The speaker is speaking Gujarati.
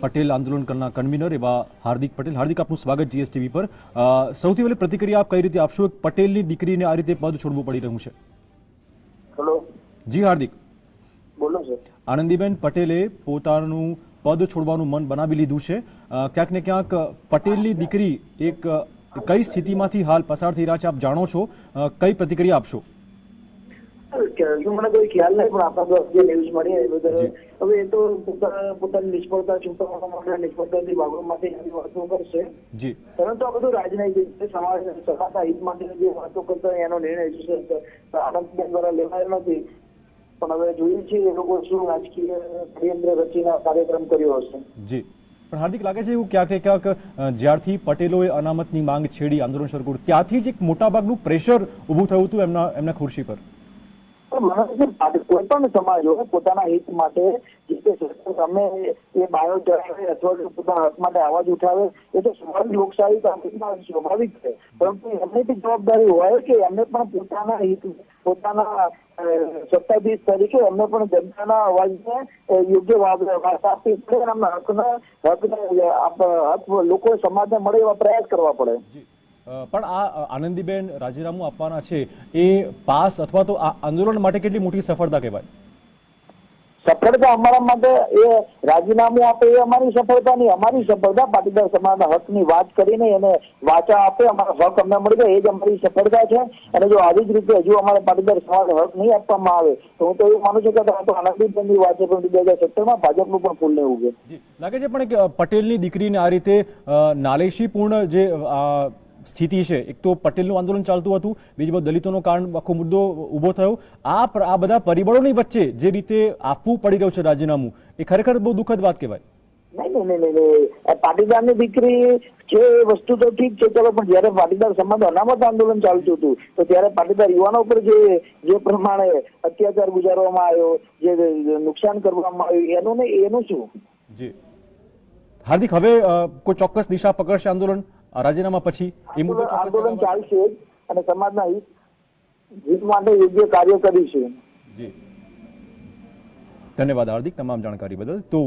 પટેલ આંદોલન કરના કન્વીનર એવા હાર્દિક પટેલ. હાર્દિક આપનું સ્વાગત જીએસટીવી પર. સૌથી પહેલી પ્રતિક્રિયા આપ કઈ રીતે આપશો? એક પટેલની દીકરીને આ રીતે પદ છોડવું પડી રહ્યું છે. હેલો જી હાર્દિક. બોલો સર આનંદીબેન પટેલે પોતાનું પદ છોડવાનું મન બનાવી લીધું છે. ક્યાંક ને ક્યાંક પટેલની દીકરી એક કઈ સ્થિતિમાંથી હાલ પસાર થઈ રહ્યા છે આપ જાણો છો? કઈ પ્રતિક્રિયા આપશો? મને કોઈ ખ્યાલ નહીં પણ આપણા જે ન્યૂઝ મળી એ બધા. હવે એ તો પોતાની નિષ્ફળતા માટે નિષ્ફળતાથી આવી વાતો કરશે. પરંતુ આ બધું રાજનૈતિક છે સમાજ સમાજના હિત માટે જે વાતો કરતા એનો નિર્ણય છે આનંદબેન દ્વારા લેવાયો નથી. પણ હવે જોઈએ છીએ એ લોકો શું રાજકીય ષડયંત્ર રચીને કાર્યક્રમ કર્યો હશે. જી. પણ હાર્દિક લાગે છે એવું ક્યાંક ક્યાંક જ્યારથી પટેલોએ અનામતની માંગ છેડી આંદોલન શરૂ કર્યું ત્યાંથી જ એક મોટાભાગનું પ્રેશર ઊભું થયું હતું એમના એમના ખુરશી પર. કોઈ પણ સમાજ હોય, પોતાના હિત માટે જે એ બાયો ચલાવે અથવા પોતાના હક માટે અવાજ ઉઠાવે, એ તો સ્વાભાવિક લોકશાહી સ્વાભાવિક છે. પરંતુ એમને બી જવાબદારી હોય કે એમને પણ પોતાના હિત, પોતાના સત્તાધીશ તરીકે એમને પણ જનતાના અવાજને યોગ્ય વાર્તા આપવી પડે અને એમના હકના, હકને હક લોકો સમાજને મળે એવા પ્રયાસ કરવા પડે. પણ આ આનંદીબેન રાજીનામું આપવાના છે એ પાસ અથવા તો આ આંદોલન માટે કેટલી મોટી સફળતા કહેવાય? સફળતા અમારા માટે એ રાજીનામું આપે એ અમારી સફળતા નહીં અમારી સફળતા પાટીદાર સમાજના હકની વાત કરીને એને વાચા આપે અમારા હક અમને મળી જાય એ જ અમારી સફળતા છે. અને જો આવી જ રીતે હજુ અમારા પાટીદાર સમાજને હક નહીં આપવામાં આવે તો હું તો એવું માનું છું કે તો આનંદીબેનની વાત છે પણ બે હજાર સત્તરમાં ભાજપનું પણ ફૂલ નહીં ઉગે લાગે છે પણ પટેલની દીકરીને આ રીતે નાલેશીપૂર્ણ જે સ્થિતિ છે. એક તો પટેલનું આંદોલન ચાલતું હતું. બીજી બાજુ દલિતોનો કારણ આખો મુદ્દો ઊભો થયો. આ આ બધા પરિબળોની વચ્ચે જે રીતે આપવું પડી રહ્યું છે રાજીનામું એ ખરેખર બહુ દુઃખદ વાત કહેવાય. નહીં નહીં નહીં નહીં નહીં. પાટીદારની દીકરી છે એ વસ્તુ તો ઠીક છે ચલો પણ જયારે પાટીદાર સમાજ અનામત આંદોલન ચાલતું હતું તો ત્યારે પાટીદાર યુવાનો પર જે જે પ્રમાણે અત્યાચાર ગુજારવામાં આવ્યો જે નુકસાન કરવામાં આવ્યું એનું ને એનું શું? જી. હાર્દિક હવે કોઈ ચોક્કસ દિશા પકડશે આંદોલન? રાજીનામા પછી એ મુદ્દો આંદોલન? ચાલશે અને સમાજના હિત હિત માટે યોગ્ય કાર્ય કરીશું જી ધન્યવાદ હાર્દિક તમામ જાણકારી બદલ તો